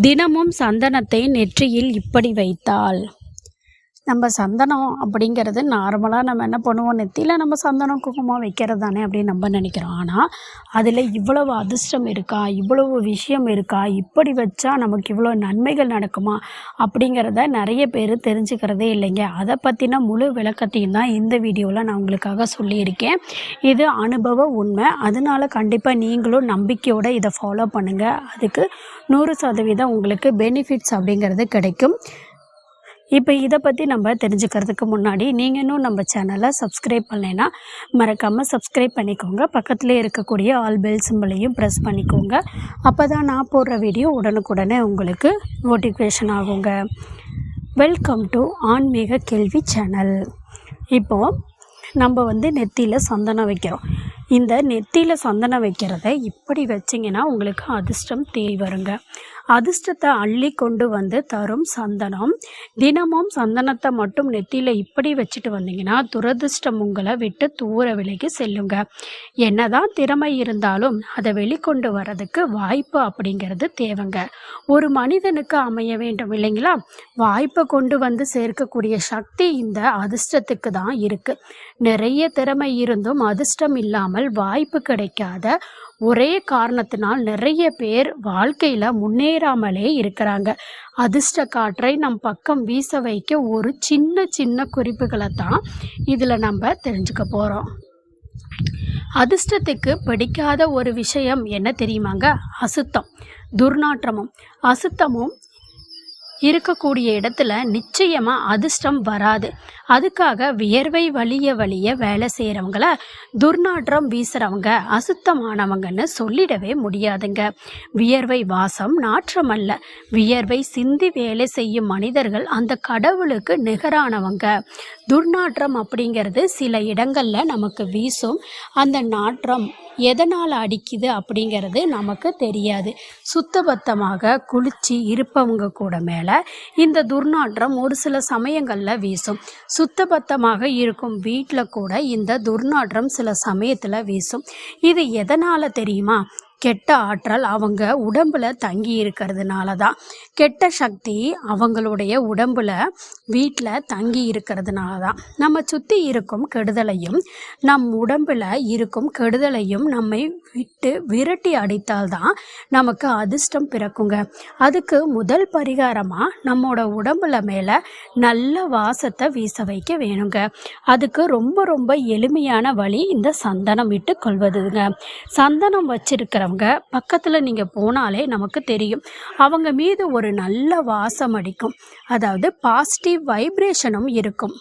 தினமும் சந்தனத்தை நெற்றியில் இப்படி வைத்தாள். நம்ம சந்தனம் அப்படிங்கிறது நார்மலாக நம்ம என்ன பண்ணுவோம்? நெத்தியில் நம்ம சந்தனம் குங்குமம் வைக்கிறது தானே அப்படின்னு நம்ம நினைக்கிறோம். ஆனால் அதில் இவ்வளவு அதிர்ஷ்டம் இருக்கா? இவ்வளவு விஷயம் இருக்கா? இப்படி வச்சா நமக்கு இவ்வளோ நன்மைகள் நடக்குமா? அப்படிங்கிறத நிறைய பேர் தெரிஞ்சுக்கிறதே இல்லைங்க. அதை பற்றின முழு விளக்கத்தையும் தான் இந்த வீடியோவில் நான் உங்களுக்காக சொல்லியிருக்கேன். இது அனுபவ உண்மை. அதனால கண்டிப்பாக நீங்களும் நம்பிக்கையோடு இதை ஃபாலோ பண்ணுங்கள் அதுக்கு நூறு சதவீதம் உங்களுக்கு பெனிஃபிட்ஸ் அப்படிங்கிறது கிடைக்கும். இப்போ இதை பற்றி நம்ம தெரிஞ்சுக்கிறதுக்கு முன்னாடி நீங்கள் இன்னும் நம்ம சேனலை சப்ஸ்கிரைப் பண்ணலைன்னா மறக்காமல் சப்ஸ்கிரைப் பண்ணிக்கோங்க. பக்கத்துலேயே இருக்கக்கூடிய ஆல் பெல் சிம்பிளையும் ப்ரெஸ் பண்ணிக்கோங்க. அப்போ தான் நான் போடுற வீடியோ உடனுக்குடனே உங்களுக்கு நோட்டிஃபிகேஷன் ஆகுங்க. வெல்கம் டு ஆன்மீக கேள்வி சேனல் இப்போது நம்ம வந்து நெத்தியில் சந்தனம் வைக்கிறோம். இந்த நெத்தியில் சந்தனம் வைக்கிறத இப்படி வச்சிங்கன்னா உங்களுக்கு அதிர்ஷ்டம் தேடி வருங்க. அதிர்ஷ்டத்தை அள்ளி கொண்டு வந்து தரும் சந்தனம். தினமும் சந்தனத்தை மட்டும் நெத்தியில் இப்படி வச்சுட்டு வந்தீங்கன்னா துரதிர்ஷ்டம் உங்களை விட்டு தூர விலைக்கு செல்லுங்க. என்னதான் திறமை இருந்தாலும் அதை வெளிக்கொண்டு வர்றதுக்கு வாய்ப்பு அப்படிங்கிறது தேவைங்க. ஒரு மனிதனுக்கு அமைய வேண்டும் இல்லைங்களா? வாய்ப்பை கொண்டு வந்து சேர்க்கக்கூடிய சக்தி இந்த அதிர்ஷ்டத்துக்கு தான் இருக்கு. நிறைய திறமை இருந்தும் அதிர்ஷ்டம் இல்லாமல் வாய்ப்பு கிடைக்காத ஒரே காரணத்தினால் நிறைய பேர் வாழ்க்கையில் முன்னேறாமலே இருக்கிறாங்க. அதிர்ஷ்ட காற்றை நம் பக்கம் வீச வைக்க ஒரு சின்ன சின்ன குறிப்புகளை தான் இதில் நம்ம தெரிஞ்சுக்க போகிறோம் அதிர்ஷ்டத்துக்கு பிடிக்காத ஒரு விஷயம் என்ன தெரியுமாங்க? அசுத்தம். துர்நாற்றமும். அசுத்தமும் இருக்கக்கூடிய இடத்துல நிச்சயமாக அதிர்ஷ்டம் வராது. அதுக்காக வியர்வை வலிய வலிய வேலை செய்கிறவங்கள துர்நாற்றம் வீசுகிறவங்க அசுத்தமானவங்கன்னு சொல்லிடவே முடியாதுங்க. வியர்வை வாசம் நாற்றம் அல்ல வியர்வை சிந்தி வேலை செய்யும் மனிதர்கள் அந்த கடவுளுக்கு நிகரானவங்க. துர்நாற்றம் அப்படிங்கிறது சில இடங்களில் நமக்கு வீசும். அந்த நாற்றம் எதனால் அடிக்குது அப்படிங்கிறது நமக்கு தெரியாது. சுத்தபத்தமாக குளிச்சு இருப்பவங்க கூட மேலே இந்த துர்நாற்றம் ஒரு சில சமயங்களில் வீசும். சுத்தபத்தமாக இருக்கும் வீட்டில் கூட இந்த துர்நாற்றம் சில சமயத்தில் வீசும். இது எதனால் தெரியுமா? கெட்ட ஆற்றல் அவங்க உடம்புல தங்கி இருக்கிறதுனால தான் கெட்ட சக்தி அவங்களுடைய உடம்புல வீட்டில் தங்கி இருக்கிறதுனால தான் நம்ம சுற்றி இருக்கும் கெடுதலையும் நம் உடம்பில் இருக்கும் கெடுதலையும் நம்மை விட்டு விரட்டி அடித்தால்தான் நமக்கு அதிர்ஷ்டம் பிறக்குங்க. அதுக்கு முதல் பரிகாரமாக நம்மோட உடம்புல மேலே நல்ல வாசத்தை வீச வைக்க வேணுங்க. அதுக்கு ரொம்ப ரொம்ப எளிமையான வழி இந்த சந்தனம் விட்டு கொள்வதுங்க. சந்தனம் வச்சிருக்கிறவங்க பக்கத்தில் நீங்கள் போனாலே நமக்கு தெரியும். அவங்க மீது ஒரு நல்ல வாசம் அடிக்கும். அதாவது பாசிட்டிவ் வைப்ரேஷனும் இருக்கும்.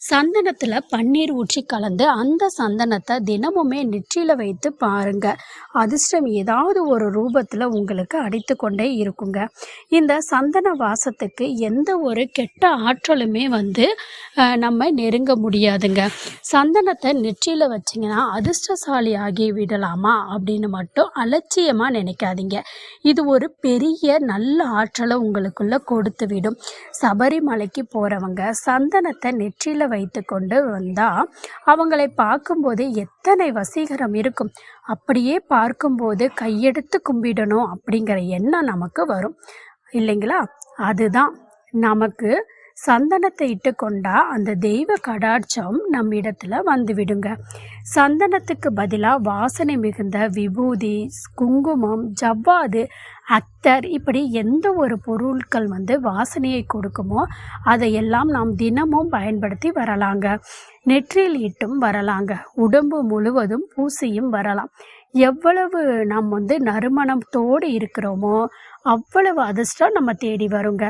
சந்தனத்தில் பன்னீர் ஊற்றி கலந்து அந்த சந்தனத்தை தினமுமே நெற்றியில் வைத்து பாருங்க. அதிர்ஷ்டம் ஏதாவது ஒரு ரூபத்தில் உங்களுக்கு அடித்து கொண்டே இருக்குங்க. இந்த சந்தன வாசத்துக்கு எந்த ஒரு கெட்ட ஆற்றலுமே வந்து நம்ம நெருங்க முடியாதுங்க. சந்தனத்தை நெற்றியில் வச்சிங்கன்னா அதிர்ஷ்டசாலி ஆகி விடலாமா அப்படின்னு மட்டும் அலட்சியமாக நினைக்காதீங்க. இது ஒரு பெரிய நல்ல ஆற்றலை உங்களுக்குள்ளே கொடுத்து விடும் சபரிமலைக்கு போகிறவங்க சந்தனத்தை நெற்றியில் வைத்து கொண்டு வந்தால் அவங்களை பார்க்கும்போது எத்தனை வசீகரம் இருக்கும். அப்படியே பார்க்கும்போது கையெடுத்து கும்பிடணும் அப்படிங்கிற எண்ணம் நமக்கு வரும். இல்லைங்களா? அதுதான் நமக்கு சந்தனத்தை இட்டு கொண்டா அந்த தெய்வ கடாட்சம் நம்ம இடத்துல வந்துவிடுங்க. சந்தனத்துக்கு பதிலாக வாசனை மிகுந்த விபூதி குங்குமம் ஜவ்வாது அத்தர் இப்படி எந்த ஒரு பொருட்கள் வந்து வாசனையை கொடுக்குமோ அதையெல்லாம் நாம் தினமும் பயன்படுத்தி வரலாங்க. நெற்றியில் இட்டும் வரலாங்க. உடம்பு முழுவதும் பூசியும் வரலாம். எவ்வளவு நாம் வந்து நறுமணத்தோடு இருக்கிறோமோ அவ்வளவு அதிர்ஷ்டம் நம்ம தேடி வருங்க.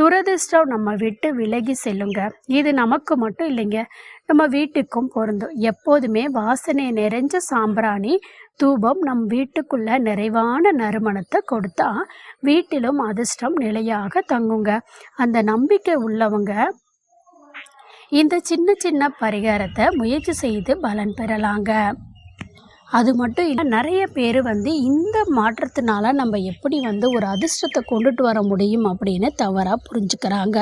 துரதிர்ஷ்டம் நம்ம விட்டு விலகி செல்லுங்க. இது நமக்கு மட்டும் இல்லைங்க. நம்ம வீட்டுக்கும் பொருந்தும். எப்போதுமே வாசனை நிறைஞ்ச சாம்பிராணி தூபம் நம் வீட்டுக்குள்ள நிறைவான நறுமணத்தை கொடுத்தா வீட்டிலும் அதிர்ஷ்டம் நிலையாக தங்குங்க. அந்த நம்பிக்கை உள்ளவங்க இந்த சின்ன சின்ன பரிகாரத்தை முயற்சி செய்து பலன் பெறலாங்க. அது மட்டும் இல்லை நிறைய பேர் வந்து இந்த மாற்றத்தினால நம்ம எப்படி வந்து ஒரு அதிர்ஷ்டத்தை கொண்டுட்டு வர முடியும் அப்படின்னு தவறாக புரிஞ்சுக்கிறாங்க.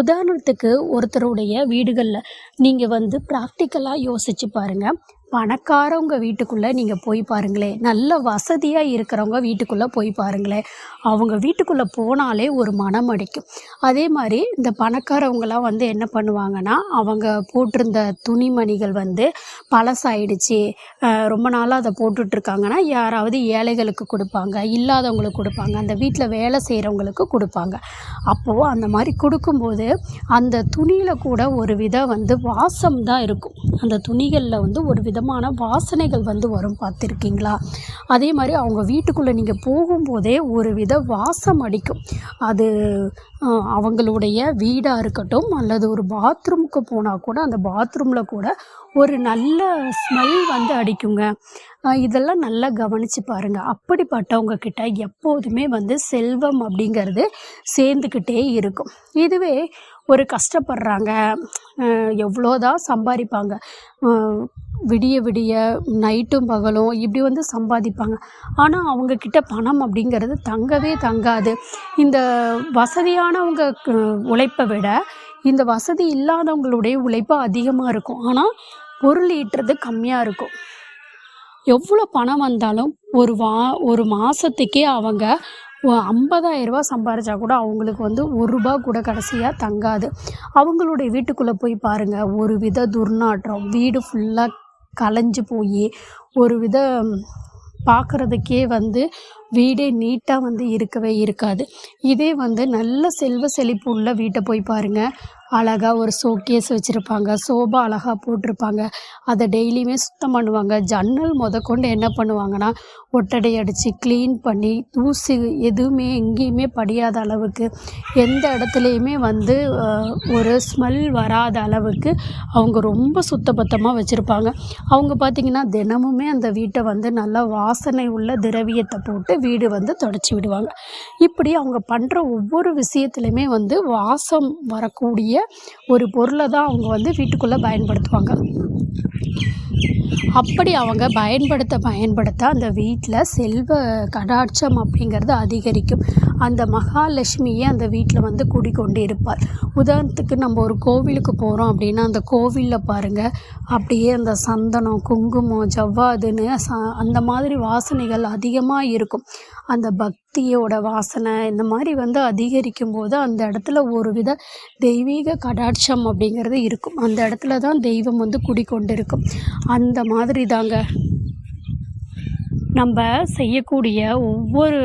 உதாரணத்துக்கு ஒருத்தருடைய வீடுகளில் நீங்கள் வந்து ப்ராக்டிக்கலாக யோசிச்சு பாருங்கள் பணக்காரவங்க வீட்டுக்குள்ளே நீங்கள் போய் பாருங்களேன். நல்ல வசதியாக இருக்கிறவங்க வீட்டுக்குள்ளே போய் பாருங்களேன். அவங்க வீட்டுக்குள்ளே போனாலே ஒரு மனம் அடிக்கும். அதே மாதிரி இந்த பணக்காரவங்களாம் வந்து என்ன பண்ணுவாங்கன்னா அவங்க போட்டிருந்த துணிமணிகள் வந்து பழசாயிடுச்சு. ரொம்ப நாளாக அதை போட்டுட்ருக்காங்கன்னா யாராவது ஏழைகளுக்கு கொடுப்பாங்க இல்லாதவங்களுக்கு கொடுப்பாங்க அந்த வீட்டில் வேலை செய்கிறவங்களுக்கு கொடுப்பாங்க. அப்போது அந்த மாதிரி கொடுக்கும்போது அந்த துணியில் கூட ஒரு வித வந்து வாசம் தான் இருக்கும். அந்த துணிகளில் வந்து ஒரு விதமான வாசனைகள் வந்து வரும் பார்த்துருக்கீங்களா? அதே மாதிரி அவங்க வீட்டுக்குள்ளே நீங்கள் போகும்போதே ஒரு வித வாசம் அடிக்கும். அது அவங்களுடைய வீடாக இருக்கட்டும் அல்லது ஒரு பாத்ரூமுக்கு போனால் கூட அந்த பாத்ரூமில் கூட ஒரு நல்ல ஸ்மெல் வந்து அடிக்குங்க. இதெல்லாம் நல்லா கவனித்து பாருங்கள் அப்படிப்பட்டவங்க கிட்ட எப்போதுமே வந்து செல்வம் அப்படிங்கிறது சேர்ந்துக்கிட்டே இருக்கும். இதுவே ஒரு கஷ்டப்படுறாங்க. எவ்வளோதான் சம்பாதிப்பாங்க. விடிய விடிய நைட்டும் பகலும் இப்படி வந்து சம்பாதிப்பாங்க. ஆனால் அவங்கக்கிட்ட பணம் அப்படிங்கிறது தங்கவே தங்காது. இந்த வசதியானவங்க உழைப்பை விட இந்த வசதி இல்லாதவங்களுடைய உழைப்பு அதிகமாக இருக்கும். ஆனால் பொருள் ஈட்டுறது கம்மியாக இருக்கும். எவ்வளோ பணம் வந்தாலும் ஒரு வா ஒரு மாதத்துக்கே அவங்க ஐம்பதாயிரம் சம்பாரிச்சா கூட அவங்களுக்கு வந்து ஒரு ரூபா கூட கடைசியாக தங்காது. அவங்களுடைய வீட்டுக்குள்ளே போய் பாருங்கள் ஒரு வித துர்நாற்றம். வீடு ஃபுல்லாக கலைஞ்சு போய் ஒரு வித பார்க்குறதுக்கே வந்து வீடே நீட்டாக வந்து இருக்கவே இருக்காது. இதே வந்து நல்ல செல்வ செழிப்பு உள்ள வீட்டை போய் பாருங்கள் அழகாக ஒரு ஷோகேஸ் வச்சுருப்பாங்க. சோபா அழகாக போட்டிருப்பாங்க. அதை டெய்லியுமே சுத்தம் பண்ணுவாங்க. ஜன்னல் முதற்கொண்டு என்ன பண்ணுவாங்கன்னா ஒட்டடை அடித்து க்ளீன் பண்ணி தூசி எதுவுமே எங்கேயுமே படியாத அளவுக்கு எந்த இடத்துலையுமே வந்து ஒரு ஸ்மெல் வராத அளவுக்கு அவங்க ரொம்ப சுத்தபத்தமாக வச்சுருப்பாங்க. அவங்க பார்த்திங்கன்னா தினமுமே அந்த வீட்டை வந்து நல்லா வாசனை உள்ள திரவியத்தை போட்டு வீடு வந்து தொடச்சி விடுவாங்க. இப்படி அவங்க பண்ணுற ஒவ்வொரு விஷயத்துலையுமே வந்து வாசம் வரக்கூடிய ஒரு பொருளை தான் அவங்க வந்து வீட்டுக்குள்ளே பயன்படுத்துவாங்க. அப்படி அவங்க பயன்படுத்த பயன்படுத்த அந்த வீட்டில் செல்வ கடாட்சம் அப்படிங்கிறது அதிகரிக்கும். அந்த மகாலட்சுமியே அந்த வீட்டில் வந்து குடிக்கொண்டு இருப்பார் உதாரணத்துக்கு நம்ம ஒரு கோவிலுக்கு போகிறோம் அப்படின்னா அந்த கோவிலில் பாருங்கள் அப்படியே அந்த சந்தனம் குங்குமம் ஜவ்வாதுன்னு ச அந்த மாதிரி வாசனைகள் அதிகமாக இருக்கும். அந்த பக்தியோட வாசனை இந்த மாதிரி வந்து அதிகரிக்கும் போது அந்த இடத்துல ஒரு வித தெய்வீக கடாட்சம் அப்படிங்கிறது இருக்கும். அந்த இடத்துல தான் தெய்வம் வந்து குடிக்கொண்டு இருக்கும் அந்த மாதிரி தாங்க. நம்ம செய்யக்கூடிய ஒவ்வொரு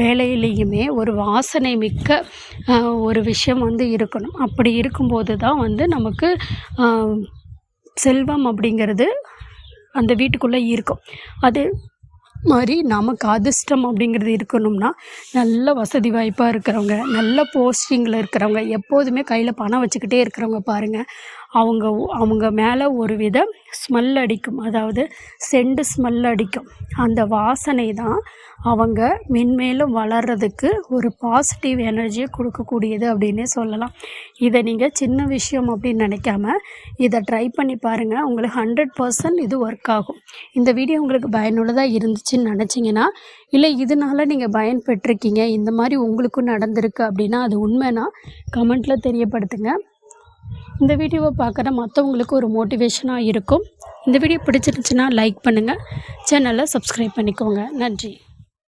வேலையிலையுமே ஒரு வாசனை மிக்க ஒரு விஷயம் வந்து இருக்கணும். அப்படி இருக்கும்போது தான் வந்து நமக்கு செல்வம் அப்படிங்கிறது அந்த வீட்டுக்குள்ளே இருக்கும். அது மாதிரி நமக்கு அதிர்ஷ்டம் அப்படிங்கிறது இருக்கணும்னா நல்ல வசதி வாய்ப்பாக இருக்கிறவங்க நல்ல போஸ்டிங்கில் இருக்கிறவங்க எப்போதுமே கையில் பணம் வச்சுக்கிட்டே இருக்கிறவங்க பாருங்கள் அவங்க அவங்க மேலே ஒரு வித ஸ்மெல் அடிக்கும். அதாவது செண்டு ஸ்மெல் அடிக்கும். அந்த வாசனை தான் அவங்க மென்மேலும் வளர்கிறதுக்கு ஒரு பாசிட்டிவ் எனர்ஜியை கொடுக்கக்கூடியது அப்படின்னே சொல்லலாம். இதை நீங்கள் சின்ன விஷயம் அப்படின்னு நினைக்காம இதை ட்ரை பண்ணி பாருங்கள் உங்களுக்கு ஹண்ட்ரட் பர்சன்ட் இது ஒர்க் ஆகும். இந்த வீடியோ உங்களுக்கு பயனுள்ளதாக இருந்துச்சுன்னு நினச்சிங்கன்னா இல்லை இதனால நீங்கள் பயன் பெற்றிருக்கீங்க இந்த மாதிரி உங்களுக்கும் நடந்திருக்கு அப்படின்னா அது உண்மைனா கமெண்ட்டில் தெரியப்படுத்துங்க. இந்த வீடியோவை பார்க்குற மற்றவங்களுக்கு ஒரு மோட்டிவேஷனாக இருக்கும். இந்த வீடியோ பிடிச்சிருந்துச்சுன்னா லைக் பண்ணுங்கள் சேனலை சப்ஸ்கிரைப் பண்ணிக்கோங்க. நன்றி.